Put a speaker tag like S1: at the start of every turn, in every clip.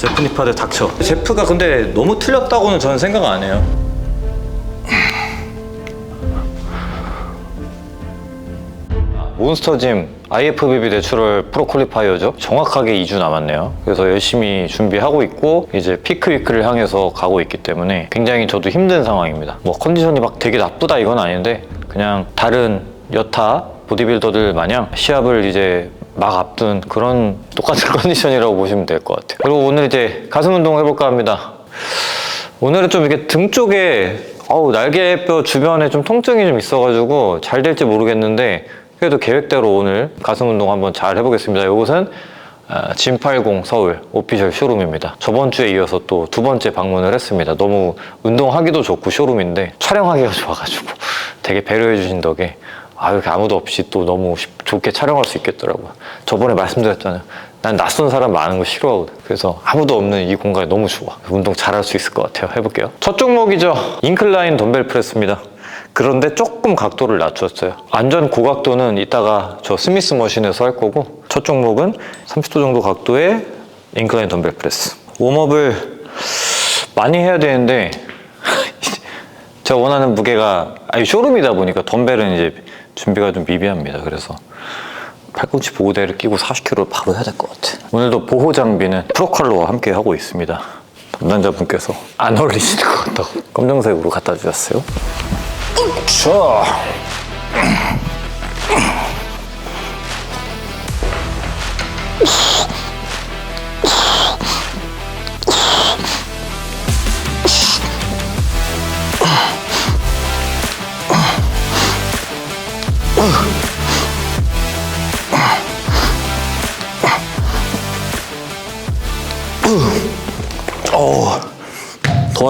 S1: 제프 니파드 닥쳐. 제프가 근데 너무 틀렸다고는 저는 생각 안 해요. 몬스터짐 IFBB 내추럴 프로 퀄리파이어죠. 정확하게 2주 남았네요. 그래서 열심히 준비하고 있고 이제 피크 위크를 향해서 가고 있기 때문에 굉장히 저도 힘든 상황입니다. 뭐 컨디션이 막 되게 나쁘다 이건 아닌데 그냥 다른 여타 보디빌더들 마냥 시합을 이제 막 앞둔 그런 똑같은 컨디션이라고 보시면 될 것 같아요. 그리고 오늘 이제 가슴 운동 해볼까 합니다. 오늘은 좀 이렇게 등 쪽에 어우 날개뼈 주변에 좀 통증이 좀 있어가지고 잘 될지 모르겠는데 그래도 계획대로 오늘 가슴 운동 한번 잘 해보겠습니다. 이곳은 아, 짐80 서울 오피셜 쇼룸입니다. 저번 주에 이어서 또 두 번째 방문을 했습니다. 너무 운동하기도 좋고 쇼룸인데 촬영하기가 좋아가지고 되게 배려해 주신 덕에 아 이렇게 아무도 없이 또 너무 쉽- 좋게 촬영할 수 있겠더라고요. 저번에 말씀드렸잖아요. 난 낯선 사람 많은 거 싫어하거든. 그래서 아무도 없는 이 공간이 너무 좋아. 운동 잘할 수 있을 것 같아요. 해볼게요. 첫 종목이죠. 인클라인 덤벨 프레스입니다. 그런데 조금 각도를 낮췄어요. 완전 고각도는 이따가 저 스미스 머신에서 할 거고 첫 종목은 30도 정도 각도의 인클라인 덤벨 프레스. 웜업을 많이 해야 되는데 제가 원하는 무게가 아니 쇼룸이다 보니까 덤벨은 이제 준비가 좀 미비합니다. 그래서 팔꿈치 보호대를 끼고 40kg를 바로 해야 될 것 같아. 오늘도 보호 장비는 프로컬러와 함께 하고 있습니다. 담당자분께서 안 어울리시는 것 같다고 검정색으로 갖다 주셨어요. 자.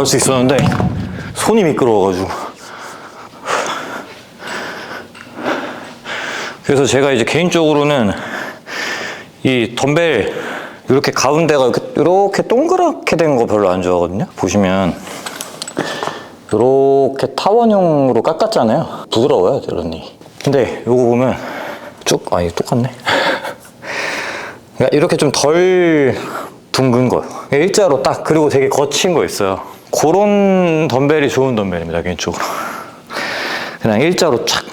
S1: 더할수 있었는데 손이 미끄러워가지고. 그래서 제가 이제 개인적으로는 이 덤벨 이렇게 가운데가 이렇게, 이렇게 동그랗게 된 거 별로 안 좋아하거든요 보시면. 이렇게 타원형으로 깎았잖아요. 부드러워요 드러니 근데 이거 보면 쭉 아니 똑같네. 그러니까 이렇게 좀 덜 둥근 거. 일자로 딱 그리고 되게 거친 거 있어요 그런 덤벨이 좋은 덤벨입니다 개인적으로. 그냥 일자로 착.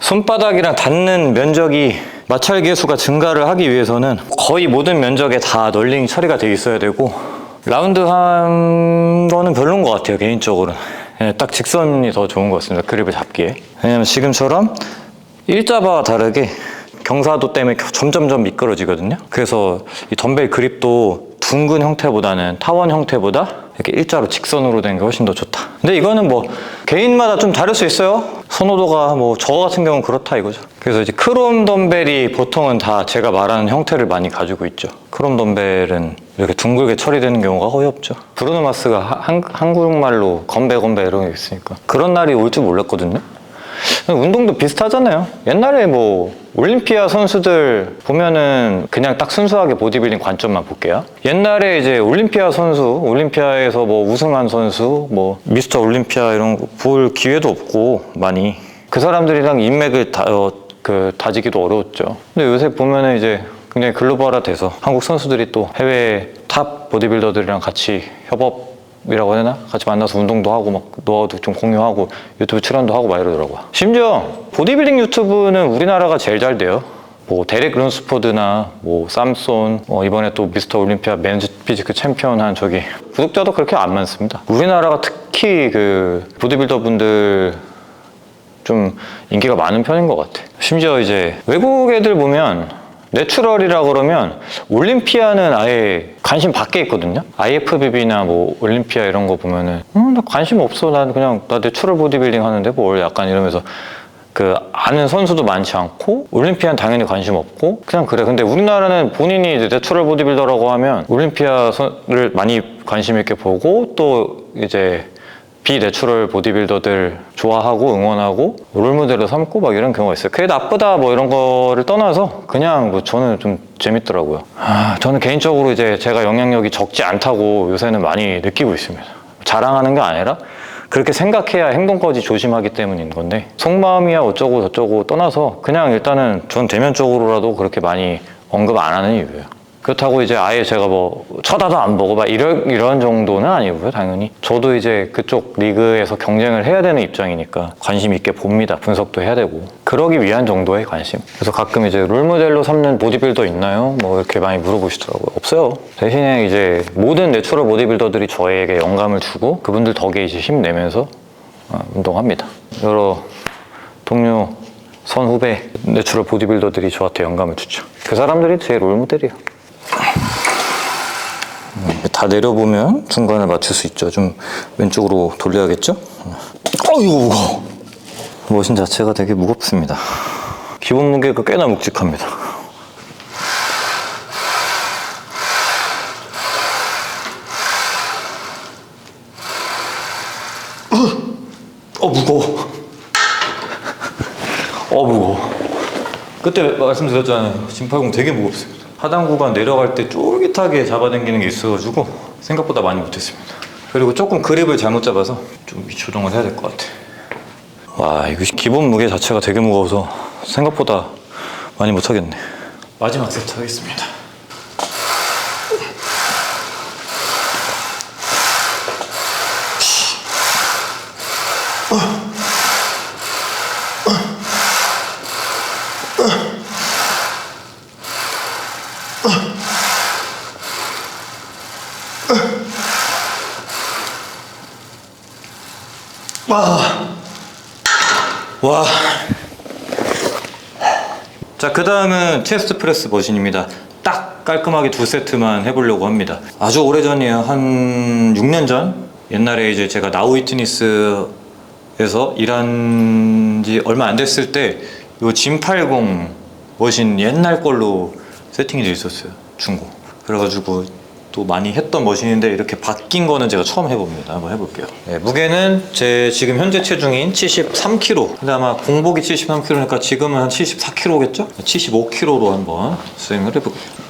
S1: 손바닥이랑 닿는 면적이 마찰 계수가 증가를 하기 위해서는 거의 모든 면적에 다 널링 처리가 돼 있어야 되고 라운드 한 거는 별론 것 같아요 개인적으로 는. 딱 직선이 더 좋은 것 같습니다 그립을 잡기에. 왜냐면 지금처럼 일자바와 다르게 경사도 때문에 점점점 미끄러지거든요. 그래서 이 덤벨 그립도 둥근 형태보다는 타원 형태보다 이렇게 일자로 직선으로 된 게 훨씬 더 좋다. 근데 이거는 뭐 개인마다 좀 다를 수 있어요. 선호도가 뭐 저 같은 경우는 그렇다 이거죠. 그래서 이제 크롬 덤벨이 보통은 다 제가 말하는 형태를 많이 가지고 있죠. 크롬 덤벨은 이렇게 둥글게 처리되는 경우가 거의 없죠. 브루노 마스가 하- 한, 한국말로 건배 건배 이런 게 있으니까. 그런 날이 올 줄 몰랐거든요 운동도 비슷하잖아요. 옛날에 뭐 올림피아 선수들 보면은 그냥 딱 순수하게 보디빌딩 관점만 볼게요. 옛날에 이제 올림피아 선수, 올림피아에서 뭐 우승한 선수, 뭐 미스터 올림피아 이런 거 볼 기회도 없고 많이 그 사람들이랑 인맥을 다, 어, 그 다지기도 어려웠죠. 근데 요새 보면은 이제 굉장히 글로벌화 돼서 한국 선수들이 또 해외 탑 보디빌더들이랑 같이 협업 이라고 해야 되나? 같이 만나서 운동도 하고 막 노하우도 좀 공유하고 유튜브 출연도 하고 막 이러더라고요. 심지어 보디빌딩 유튜브는 우리나라가 제일 잘 돼요. 뭐 데렉 룬스포드나 뭐 쌈손 어, 이번에 또 미스터 올림피아 맨즈 피지크 챔피언 한 저기 구독자도 그렇게 안 많습니다. 우리나라가 특히 그 보디빌더 분들 좀 인기가 많은 편인 것 같아. 심지어 이제 외국 애들 보면 내추럴이라 그러면 올림피아는 아예 관심 밖에 있거든요. IFBB나 뭐 올림피아 이런 거 보면은 음, 나 관심 없어. 난 그냥 나 내추럴 보디빌딩 하는데 뭘 약간 이러면서 그 아는 선수도 많지 않고 올림피아는 당연히 관심 없고 그냥 그래. 근데 우리나라는 본인이 이제 내추럴 보디빌더라고 하면 올림피아를 많이 관심 있게 보고 또 이제 비내추럴 보디빌더들 좋아하고 응원하고 롤모델로 삼고 막 이런 경우가 있어요. 그게 나쁘다 뭐 이런 거를 떠나서 그냥 뭐 저는 좀 재밌더라고요. 아, 저는 개인적으로 이제 제가 영향력이 적지 않다고 요새는 많이 느끼고 있습니다. 자랑하는 게 아니라 그렇게 생각해야 행동까지 조심하기 때문인 건데 속마음이야 어쩌고 저쩌고 떠나서 그냥 일단은 전 대면적으로라도 그렇게 많이 언급 안 하는 이유예요. 그렇다고 이제 아예 제가 뭐 쳐다도 안 보고 막 이런 이런 정도는 아니고요, 당연히. 저도 이제 그쪽 리그에서 경쟁을 해야 되는 입장이니까 관심 있게 봅니다. 분석도 해야 되고. 그러기 위한 정도의 관심. 그래서 가끔 이제 롤모델로 삼는 보디빌더 있나요? 뭐 이렇게 많이 물어보시더라고요. 없어요. 대신에 이제 모든 내추럴 보디빌더들이 저에게 영감을 주고 그분들 덕에 이제 힘내면서 어, 운동합니다. 여러 동료 선후배 내추럴 보디빌더들이 저한테 영감을 주죠. 그 사람들이 제 롤모델이에요. 음, 다 내려보면 중간을 맞출 수 있죠. 좀 왼쪽으로 돌려야겠죠? 어, 이거 무거워. 머신 자체가 되게 무겁습니다. 기본 무게가 꽤나 묵직합니다. 어, 무거워. 어, 무거워. 그때 말씀드렸잖아요. 진팔공 되게 무겁습니다. 하단 구간 내려갈 때 쫄깃하게 잡아당기는 게 있어가지고 생각보다 많이 못했습니다. 그리고 조금 그립을 잘못 잡아서 좀 위조정을 해야 될 것 같아. 와, 이거 기본 무게 자체가 되게 무거워서 생각보다 많이 못하겠네. 마지막 세트 하겠습니다. 와. 자, 그 다음은 체스트 프레스 머신입니다. 딱 깔끔하게 두 세트만 해보려고 합니다. 아주 오래전이에요. 한 6년 전? 옛날에 이제 제가 나우이트니스에서 일한 지 얼마 안 됐을 때, 요 짐80 머신 옛날 걸로 세팅이 돼 있었어요. 중고. 그래가지고 또 많이 했던 머신인데 이렇게 바뀐 거는 제가 처음 해봅니다. 한번 해볼게요. 네, 무게는 제 지금 현재 체중인 73kg. 근데 아마 공복이 73kg니까 지금은 한 74kg겠죠? 75kg로 한번 스윙을 해볼게요.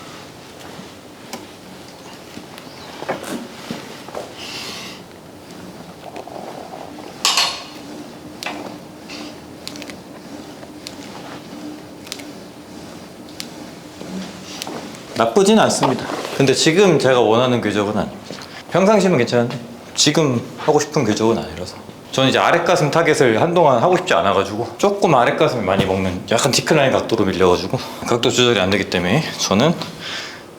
S1: 나쁘진 않습니다. 근데 지금 제가 원하는 궤적은 아닙니다. 평상시면 괜찮은데 지금 하고 싶은 궤적은 아니라서. 저는 이제 아랫가슴 타겟을 한동안 하고 싶지 않아가지고 조금 아랫가슴을 많이 먹는 약간 디클라인 각도로 밀려가지고 각도 조절이 안 되기 때문에 저는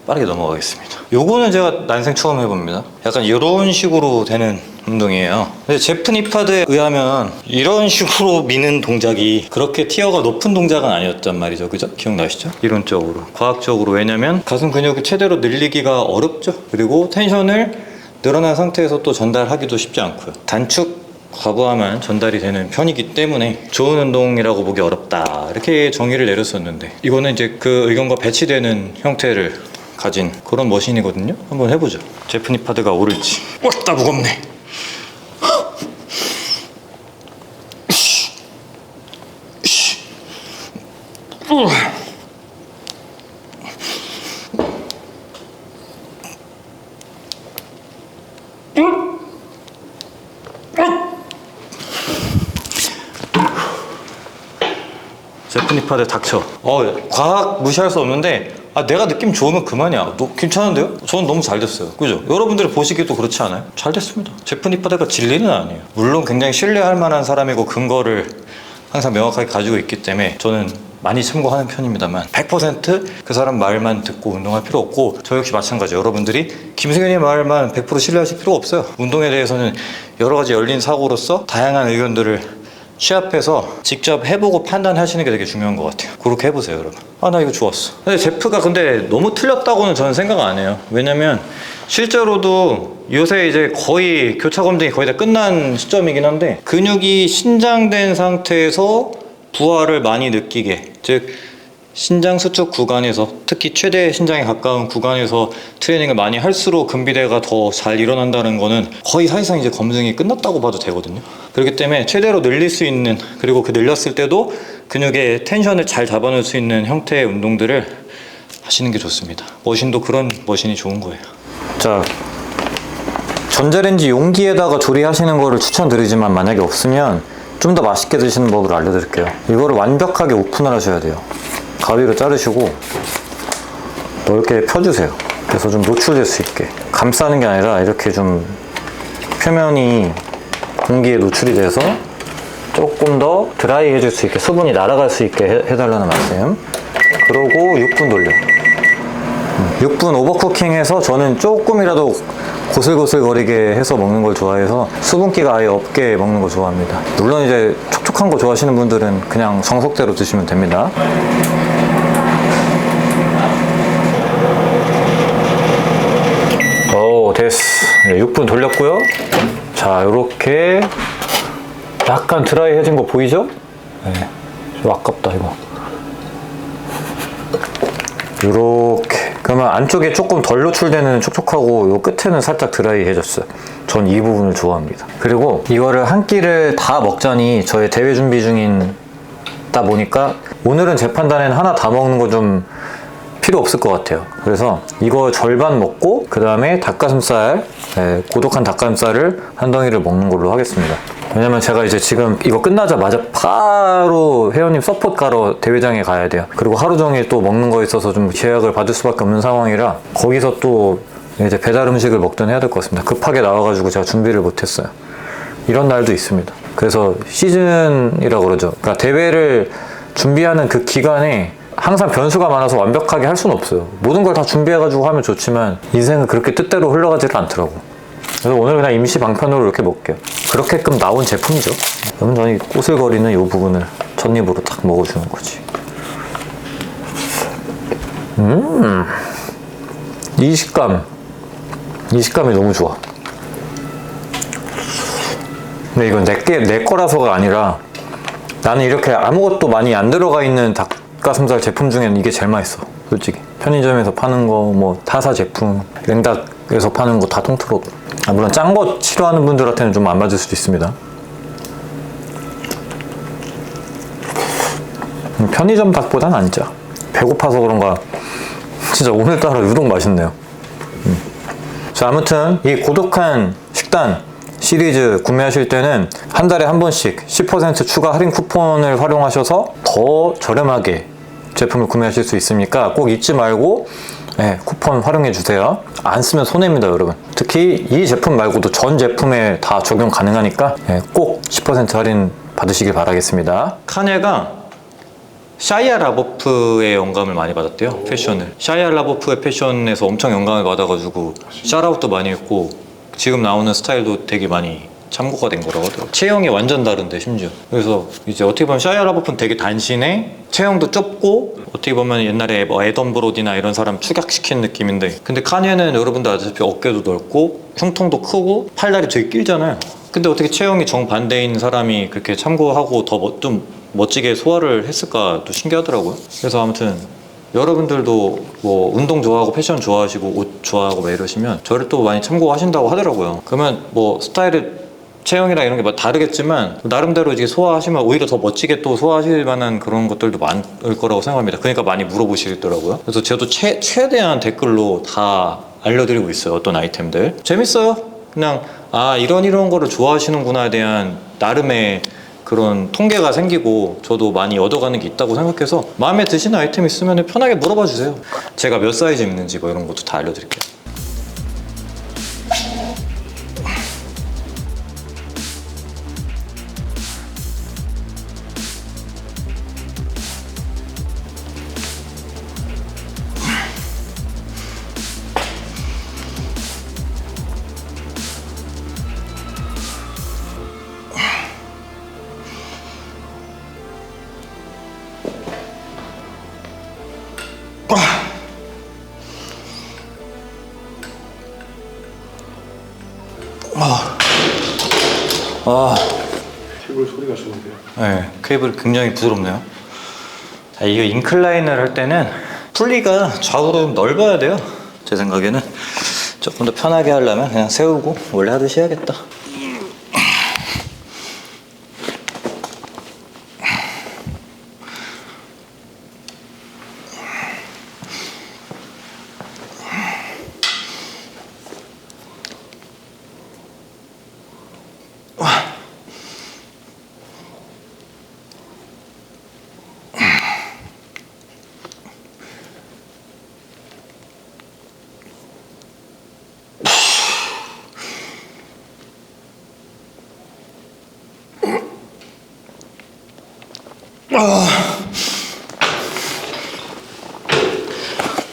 S1: 빠르게 넘어가겠습니다. 요거는 제가 난생 처음 해봅니다. 약간 이런 식으로 되는 운동이에요. 근데 제프 니파드에 의하면 이런 식으로 미는 동작이 그렇게 티어가 높은 동작은 아니었단 말이죠. 그죠? 기억나시죠? 이론적으로. 과학적으로. 왜냐면 가슴 근육을 최대로 늘리기가 어렵죠. 그리고 텐션을 늘어난 상태에서 또 전달하기도 쉽지 않고요. 단축 과부하만 전달이 되는 편이기 때문에 좋은 운동이라고 보기 어렵다 이렇게 정의를 내렸었는데 이거는 이제 그 의견과 배치되는 형태를 가진 그런 머신이거든요. 한번 해보죠. 제프니 파드가 오를지. 왔다 무겁네. 제프니파드 닥쳐. 어, 과학 무시할 수 없는데, 아, 내가 느낌 좋으면 그만이야. 너 괜찮은데요? 저는 너무 잘 됐어요. 그죠? 여러분들이 보시기도 그렇지 않아요? 잘 됐습니다. 제프니파드가 진리는 아니에요. 물론 굉장히 신뢰할 만한 사람이고 근거를 항상 명확하게 가지고 있기 때문에 저는 많이 참고하는 편입니다만 100%그 사람 말만 듣고 운동할 필요 없고 저 역시 마찬가지 여러분들이 김승현의 말만 100% 신뢰하실 필요 없어요 운동에 대해서는 여러 가지 열린 사고로서 다양한 의견들을 취합해서 직접 해보고 판단하시는 게 되게 중요한 것 같아요. 그렇게 해보세요, 여러분. 아, 나 이거 좋았어. 근데 제프가 근데 너무 틀렸다고는 저는 생각 안 해요. 왜냐면 실제로도 요새 이제 거의 교차 검증이 거의 다 끝난 시점이긴 한데 근육이 신장된 상태에서 부하를 많이 느끼게 즉 신장 수축 구간에서 특히 최대 신장에 가까운 구간에서 트레이닝을 많이 할수록 근비대가 더 잘 일어난다는 거는 거의 사실상 이제 검증이 끝났다고 봐도 되거든요. 그렇기 때문에 최대로 늘릴 수 있는 그리고 그 늘렸을 때도 근육의 텐션을 잘 잡아놓을 수 있는 형태의 운동들을 하시는 게 좋습니다. 머신도 그런 머신이 좋은 거예요. 자, 전자레인지 용기에다가 조리하시는 거를 추천드리지만 만약에 없으면 좀 더 맛있게 드시는 법을 알려드릴게요. 이거를 완벽하게 오픈을 하셔야 돼요. 가위로 자르시고 넓게 펴주세요. 그래서 좀 노출될 수 있게. 감싸는 게 아니라 이렇게 좀 표면이 공기에 노출이 돼서 조금 더 드라이 해줄 수 있게 수분이 날아갈 수 있게 해- 해달라는 말씀. 그러고 6분 돌려. 6분 오버쿠킹해서 저는 조금이라도 고슬고슬 거리게 해서 먹는 걸 좋아해서 수분기가 아예 없게 먹는 거 좋아합니다. 물론 이제 촉촉한 거 좋아하시는 분들은 그냥 정석대로 드시면 됩니다. 오 됐어. 네, 6분 돌렸고요. 자 이렇게 약간 드라이해진 거 보이죠? 네, 좀 아깝다 이거. 요렇게 그러면 안쪽에 조금 덜 노출되는 촉촉하고 요 끝에는 살짝 드라이해졌어요. 전 이 부분을 좋아합니다. 그리고 이거를 한 끼를 다 먹자니 저의 대회 준비 중이다 보니까 오늘은 제 판단엔 하나 다 먹는 거 좀 필요 없을 것 같아요. 그래서 이거 절반 먹고 그 다음에 닭가슴살 네, 고독한 닭가슴살을 한 덩이를 먹는 걸로 하겠습니다 왜냐면 제가 이제 지금 이거 끝나자마자 바로 회원님 서포트 가러 대회장에 가야 돼요. 그리고 하루 종일 또 먹는 거 있어서 좀 제약을 받을 수밖에 없는 상황이라 거기서 또 이제 배달 음식을 먹든 해야 될 것 같습니다. 급하게 나와가지고 제가 준비를 못했어요. 이런 날도 있습니다. 그래서 시즌이라고 그러죠. 그러니까 대회를 준비하는 그 기간에 항상 변수가 많아서 완벽하게 할 수는 없어요. 모든 걸 다 준비해가지고 하면 좋지만 인생은 그렇게 뜻대로 흘러가지를 않더라고. 그래서 오늘 그냥 임시 방편으로 이렇게 먹게요. 그렇게끔 나온 제품이죠. 그러면 저는 이 꼬슬거리는 이 부분을 첫 입으로 딱 먹어주는 거지. 음, 이 식감, 이 식감이 너무 좋아. 근데 이건 내, 게, 내 거라서가 아니라 나는 이렇게 아무것도 많이 안 들어가 있는 닭가슴살 제품 중에는 이게 제일 맛있어. 솔직히. 편의점에서 파는 거, 뭐, 타사 제품, 냉닭에서 파는 거 다 통틀어도. 아, 물론 짠 거 싫어하는 분들한테는 좀 안 맞을 수도 있습니다. 음, 편의점 닭보단 안 짜. 배고파서 그런가. 진짜 오늘따라 유독 맛있네요. 음. 자, 아무튼 이 고독한 식단 시리즈 구매하실 때는 한 달에 한 번씩 10% 추가 할인 쿠폰을 활용하셔서 더 저렴하게 제품을 구매하실 수 있으니까 꼭 잊지 말고 네, 쿠폰 활용해 주세요. 안 쓰면 손해입니다, 여러분. 특히 이 제품 말고도 전 제품에 다 적용 가능하니까 네, 꼭10% 할인 받으시길 바라겠습니다. 카네가 샤이아 라보프의 영감을 많이 받았대요 패션을 샤이아 라보프의 패션에서 엄청 영감을 받아가지고 샤라웃도 많이 했고 지금 나오는 스타일도 되게 많이 참고가 된 거라고 하더라고요 체형이 완전 다른데 심지어 그래서 이제 어떻게 보면 샤이아 라보프는 되게 단신해 체형도 좁고 어떻게 보면 옛날에 뭐 에던 브로디나 이런 사람 축약시킨 느낌인데 근데 카니에는 여러분들 아시다시피 어깨도 넓고 흉통도 크고 팔다리 되게 길잖아요 근데 어떻게 체형이 정반대인 사람이 그렇게 참고하고 더 좀 멋지게 소화를 했을까 또 신기하더라고요. 그래서 아무튼 여러분들도 뭐 운동 좋아하고 패션 좋아하시고 옷 좋아하고 막 이러시면 저를 또 많이 참고하신다고 하더라고요. 그러면 뭐 스타일이 체형이랑 이런 게뭐 다르겠지만 나름대로 이제 소화하시면 오히려 더 멋지게 또 소화하실 만한 그런 것들도 많을 거라고 생각합니다. 그러니까 많이 물어보시더라고요. 그래서 저도 최, 최대한 댓글로 다 알려드리고 있어요. 어떤 아이템들. 재밌어요. 그냥 아 이런 이런 거를 좋아하시는구나에 대한 나름의 그런 통계가 생기고 저도 많이 얻어가는 게 있다고 생각해서 마음에 드시는 아이템 있으면 편하게 물어봐 주세요. 제가 몇 사이즈 입는지 뭐 이런 것도 다 알려드릴게요. 아,
S2: 케이블 소리가 좋은데요.
S1: 네, 케이블 굉장히 부드럽네요. 자, 이거 인클라인을 할 때는 풀리가 좌우로 좀 넓어야 돼요. 제 생각에는 조금 더 편하게 하려면 그냥 세우고 원래 하듯이 해야겠다.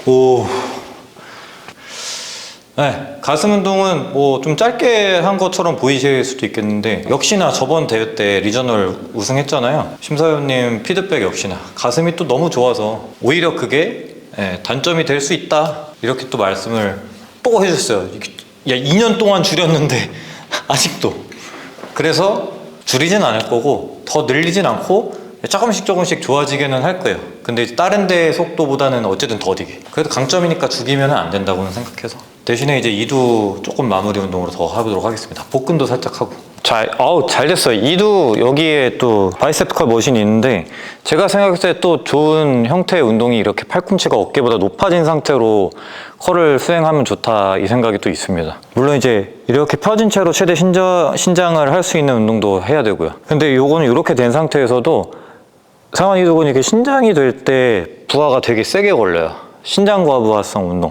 S1: 오. 네, 가슴 운동은 뭐 좀 짧게 한 것처럼 보이실 수도 있겠는데 역시나 저번 대회 때 리저널 우승했잖아요. 심사위원님 피드백 역시나 가슴이 또 너무 좋아서 오히려 그게 예, 단점이 될 수 있다 이렇게 또 말씀을 또 해주셨어요. 야 2년 동안 줄였는데 아직도 그래서 줄이진 않을 거고 더 늘리진 않고 조금씩 조금씩 좋아지게는 할 거예요. 근데 다른 데 속도보다는 어쨌든 더디게. 그래도 강점이니까 죽이면 안 된다고는 생각해서. 대신에 이제 이두 조금 마무리 운동으로 더 하도록 하겠습니다. 복근도 살짝 하고. 잘, 아우, 잘 됐어요. 이두 여기에 또 바이셉 컬 머신이 있는데 제가 생각했을 때 또 좋은 형태의 운동이 이렇게 팔꿈치가 어깨보다 높아진 상태로 컬을 수행하면 좋다 이 생각이 또 있습니다. 물론 이제 이렇게 펴진 채로 최대 신장, 신장을 할 수 있는 운동도 해야 되고요. 근데 요거는 이렇게 된 상태에서도 상완 이두근이 이렇게 신장이 될 때 부하가 되게 세게 걸려요. 신장 과 부하성 운동.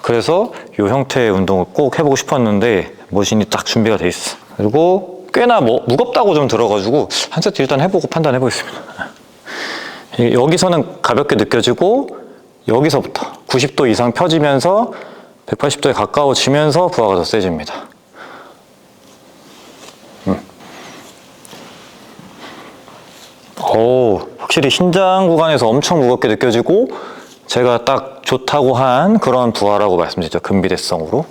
S1: 그래서 이 형태의 운동을 꼭 해보고 싶었는데 머신이 딱 준비가 돼 있어. 그리고 꽤나 뭐 무겁다고 좀 들어가지고 한 세트 일단 해보고 판단해 보겠습니다. 여기서는 가볍게 느껴지고 여기서부터 90도 이상 펴지면서 180도에 가까워지면서 부하가 더 세집니다. 오, 확실히 신장 구간에서 엄청 무겁게 느껴지고 제가 딱 좋다고 한 그런 부하라고 말씀드렸죠. 근비대성으로.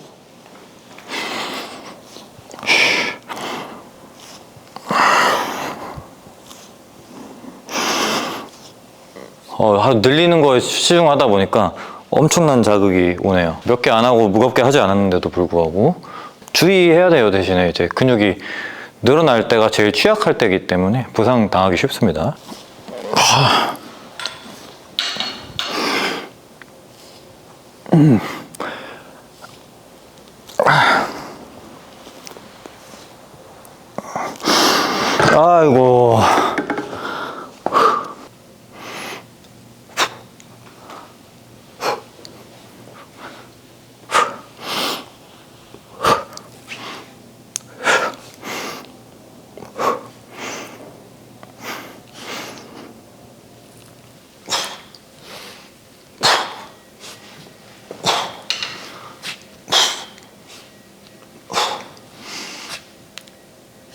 S1: 어, 하루 늘리는 거에 치중하다 보니까 엄청난 자극이 오네요. 몇 개 안 하고 무겁게 하지 않았는데도 불구하고 주의해야 돼요. 대신에 이제 근육이 늘어날 때가 제일 취약할 때이기 때문에 부상 당하기 쉽습니다. 아이고.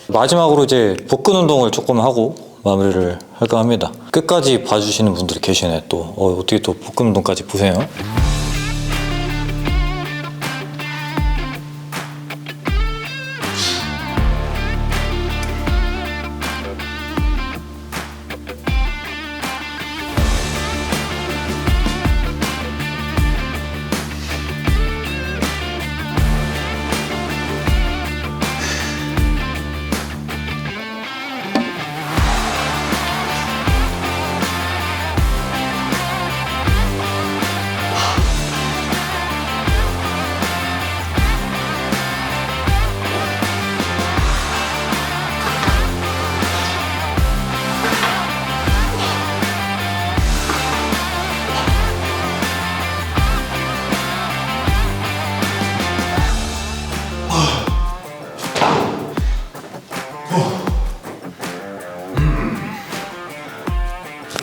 S1: 마지막으로 이제 복근 운동을 조금 하고 마무리를 할까 합니다. 끝까지 봐주시는 분들이 계시네 또 어, 어떻게 또 복근 운동까지 보세요.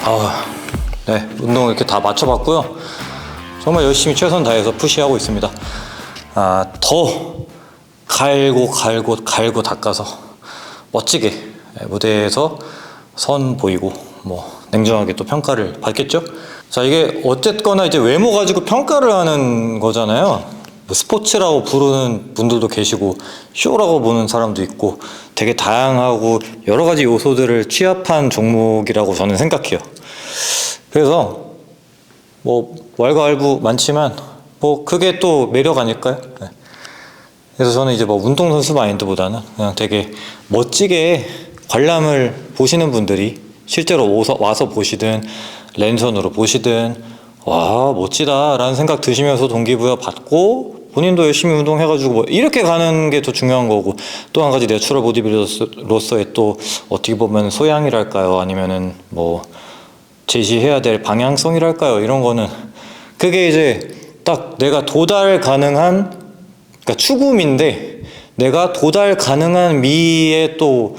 S1: 아, 네 운동 이렇게 다 맞춰봤고요. 정말 열심히 최선 다해서 푸시하고 있습니다. 아, 더 갈고 갈고 갈고 닦아서 멋지게 네, 무대에서 선 보이고 뭐 냉정하게 또 평가를 받겠죠. 자 이게 어쨌거나 이제 외모 가지고 평가를 하는 거잖아요. 뭐 스포츠라고 부르는 분들도 계시고 쇼라고 보는 사람도 있고 되게 다양하고 여러 가지 요소들을 취합한 종목이라고 저는 생각해요. 그래서 뭐 왈가왈부 많지만 뭐 그게 또 매력 아닐까요? 네. 그래서 저는 이제 뭐 운동선수 마인드보다는 그냥 되게 멋지게 관람을 보시는 분들이 실제로 와서 보시든 랜선으로 보시든 와 멋지다라는 생각 드시면서 동기부여 받고 본인도 열심히 운동해가지고 뭐 이렇게 가는 게 더 중요한 거고 또 한 가지 내추럴 보디빌더로서의 또 어떻게 보면 소양이랄까요 아니면은 뭐 제시해야 될 방향성이랄까요 이런 거는 그게 이제 딱 내가 도달 가능한 그러니까 추구미인데 내가 도달 가능한 미에 또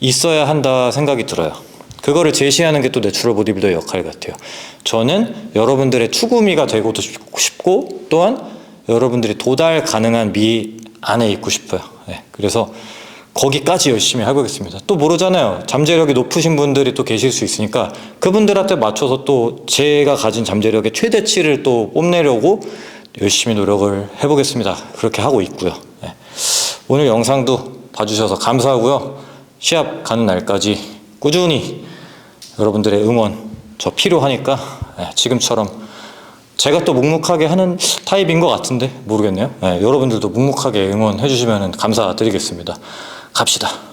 S1: 있어야 한다 생각이 들어요. 그거를 제시하는 게 또 내추럴 보디빌더의 역할 같아요. 저는 여러분들의 추구미가 되고도 싶고 또한 여러분들이 도달 가능한 미 안에 있고 싶어요. 네, 그래서 거기까지 열심히 해보겠습니다. 또 모르잖아요. 잠재력이 높으신 분들이 또 계실 수 있으니까 그분들한테 맞춰서 또 제가 가진 잠재력의 최대치를 또 뽐내려고 열심히 노력을 해보겠습니다. 그렇게 하고 있고요. 네. 오늘 영상도 봐주셔서 감사하고요. 시합 가는 날까지 꾸준히 여러분들의 응원 저 필요하니까 네, 지금처럼 제가 또 묵묵하게 하는 타입인 것 같은데 모르겠네요. 네, 여러분들도 묵묵하게 응원해 주시면 감사드리겠습니다. 갑시다.